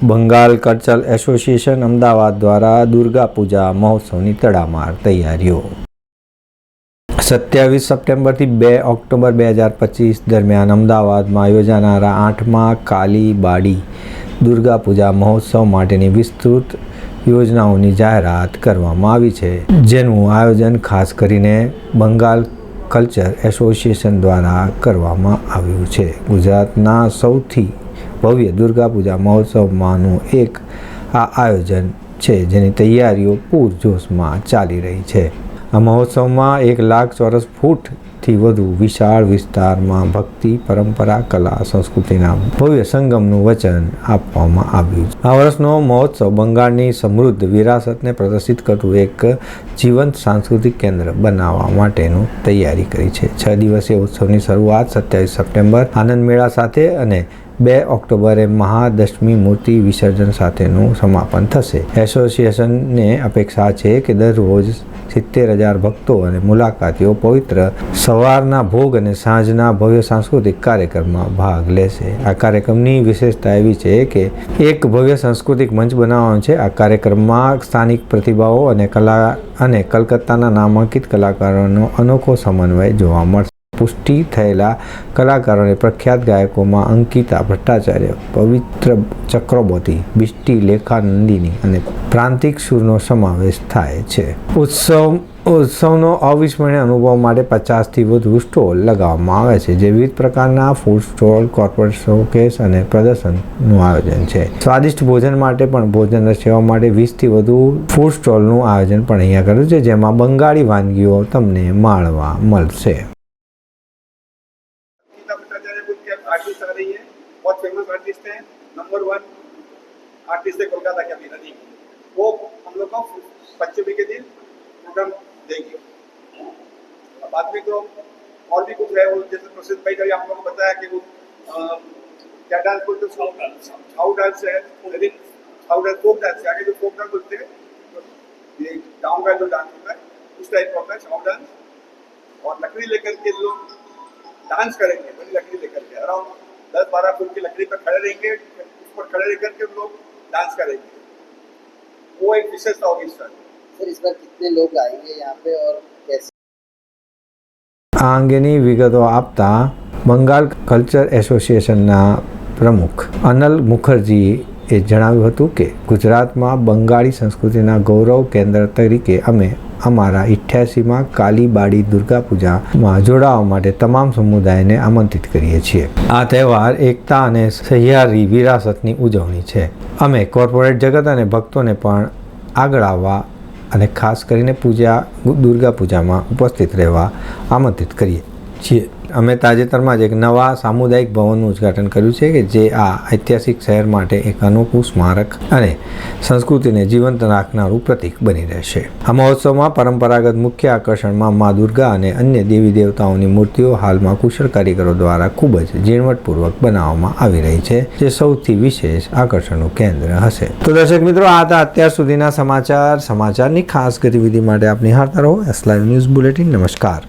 Bengal cultural association Ahmedabad દ્વારા દુર્ગા પૂજા મહોત્સવની તડામાર તૈયારીઓ. સત્યાવીસ સપ્ટેમ્બરથી બે ઓક્ટોબર બે હજાર પચીસ દરમિયાન અમદાવાદમાં યોજાનારા આઠમા કાલી બાડી દુર્ગા પૂજા મહોત્સવ માટેની વિસ્તૃત યોજનાઓની જાહેરાત કરવામાં આવી છે, જેનું આયોજન ખાસ કરીને બંગાળ કલ્ચર એસોસિએશન દ્વારા કરવામાં આવ્યું છે. ગુજરાતના સૌથી ભવ્ય દુર્ગા પૂજા મહોત્સવમાંનું એક આ આયોજન છે, જેની તૈયારીઓ પૂરજોશમાં ચાલી રહી છે. આ મહોત્સવમાં એક લાખ ચોરસ ફૂટથી વધુ વિશાળ વિસ્તારમાં ભક્તિ, પરંપરા, કલા, સંસ્કૃતિના ભવ્ય સંગમનું વચન આપવામાં આવ્યું છે. આ વર્ષનો મહોત્સવ બંગાળની સમૃદ્ધ વિરાસતને પ્રદર્શિત કરતું એક જીવંત સાંસ્કૃતિક કેન્દ્ર બનાવવા માટેનું તૈયારી કરી છે. છ દિવસીય ઉત્સવની શરૂઆત સત્યાવીસ સપ્ટેમ્બર આનંદ મેળા સાથે અને બે ઓક્ટોબરે મહાદશમી મૂર્તિ વિસર્જન સાથેનું સમાપન થશે. એસોસિએશનને અપેક્ષા છે કે દરરોજ સિત્તેર હજાર ભક્તો અને મુલાકાતીઓ પવિત્ર સવારના ભોગ અને સાંજના ભવ્ય સાંસ્કૃતિક કાર્યક્રમમાં ભાગ લેશે. આ કાર્યક્રમની વિશેષતા એવી છે કે એક ભવ્ય સાંસ્કૃતિક મંચ બનાવવાનો છે. આ કાર્યક્રમમાં સ્થાનિક પ્રતિભાઓ અને કલા અને કલકત્તાના નામાંકિત કલાકારોનો અનોખો સમન્વય જોવા મળશે. પુષ્ટિ થયેલા કલાકારોને પ્રખ્યાત ગાયકોમાં અંકિતા ભટ્ટાચાર્ય, પવિત્ર ચક્રવર્તી બિષ્ટી લેખા નંદિની અને પ્રાંતિક સુરનો સમાવેશ થાય છે. ઉત્સવ, ઉત્સવનો અવિસ્મરણીય અનુભવ માટે પચાસથી વધુ સ્ટોલ લગાવવામાં આવે છે, જે વિવિધ પ્રકારના ફૂડ સ્ટોલ, કોર્પોરેટ શોકેસ અને પ્રદર્શનનું આયોજન છે. સ્વાદિષ્ટ ભોજન માટે પણ ભોજન સેવા માટે વીસથી વધુ ફૂડ સ્ટોલનું આયોજન પણ અહીંયા કર્યું છે, જેમાં બંગાળી વાનગીઓ તમને માણવા મળશે. बहुत फ़ेमस आर्टिस्ट है. नंबर वन आर्टिस्ट है कोलकाता की अभी रनिंग वो हम लोग को पंचमी के दिन प्रोग्राम देंगे. बाद में तो और भी कुछ है वो जैसे प्रसिद्ध भाई कभी आप लोगों को बताया कि वो क्या डांस बोलते हैं छाऊ डांस है. लेकिन छाऊ डांस फोक डांस है आगे जो फोक डांस बोलते हैं ये गाँव का जो डांस होता है उस टाइप का होता है छाऊ डांस और लकड़ी लेकर के लोग डांस करेंगे बड़ी लकड़ी लेकर के अराउंड दस बारह फुट की लकड़ी पर खड़े रहेंगे उस पर खड़े रह करके लोग डांस करेंगे वो एक विशेषता होगी सर सर इस बार कितने लोग आएंगे यहाँ पे और कैसे આ અંગેની વિગતો આપતા બંગાળ કલ્ચર એસોસિએશનના પ્રમુખ અનલ મુખર્જીએ જણાવ્યું હતું કે ગુજરાતમાં બંગાળી સંસ્કૃતિના ગૌરવ કેન્દ્ર તરીકે અમે અમારા ઇઠ્યાસીમાં કાલીબાડી દુર્ગા પૂજામાં જોડાવા માટે તમામ સમુદાયને આમંત્રિત કરીએ છીએ. આ તહેવાર એકતા અને સહિયારી વિરાસતની ઉજવણી છે. અમે કોર્પોરેટ જગત અને ભક્તોને પણ આગળ આવવા અને ખાસ કરીને પૂજા દુર્ગા પૂજામાં ઉપસ્થિત રહેવા આમંત્રિત કરીએ. છીએ અમે તાજેતરમાં જ એક નવા સામુદાયિક ભવનનું ઉદ્ઘાટન કર્યું છે કે જે આ ઐતિહાસિક શહેર માટે એક અનોખું સ્મારક અને સંસ્કૃતિને જીવંત રાખનારું પ્રતીક બની રહેશે. આ મહોત્સવમાં પરંપરાગત મુખ્ય આકર્ષણમાં મા દુર્ગા અને અન્ય દેવી દેવતાઓની મૂર્તિઓ હાલમાં કુશળ કારીગરો દ્વારા ખૂબ જ ઝીણવટપૂર્વક બનાવવામાં આવી રહી છે, જે સૌથી વિશેષ આકર્ષણનું કેન્દ્ર હશે. તો દર્શક મિત્રો, આ હતા અત્યાર સુધીના સમાચાર. સમાચારની ખાસ ગતિવિધિ માટે આપની હારતા રહો. એસ લાઈવ ન્યૂઝ બુલેટિન નમસ્કાર.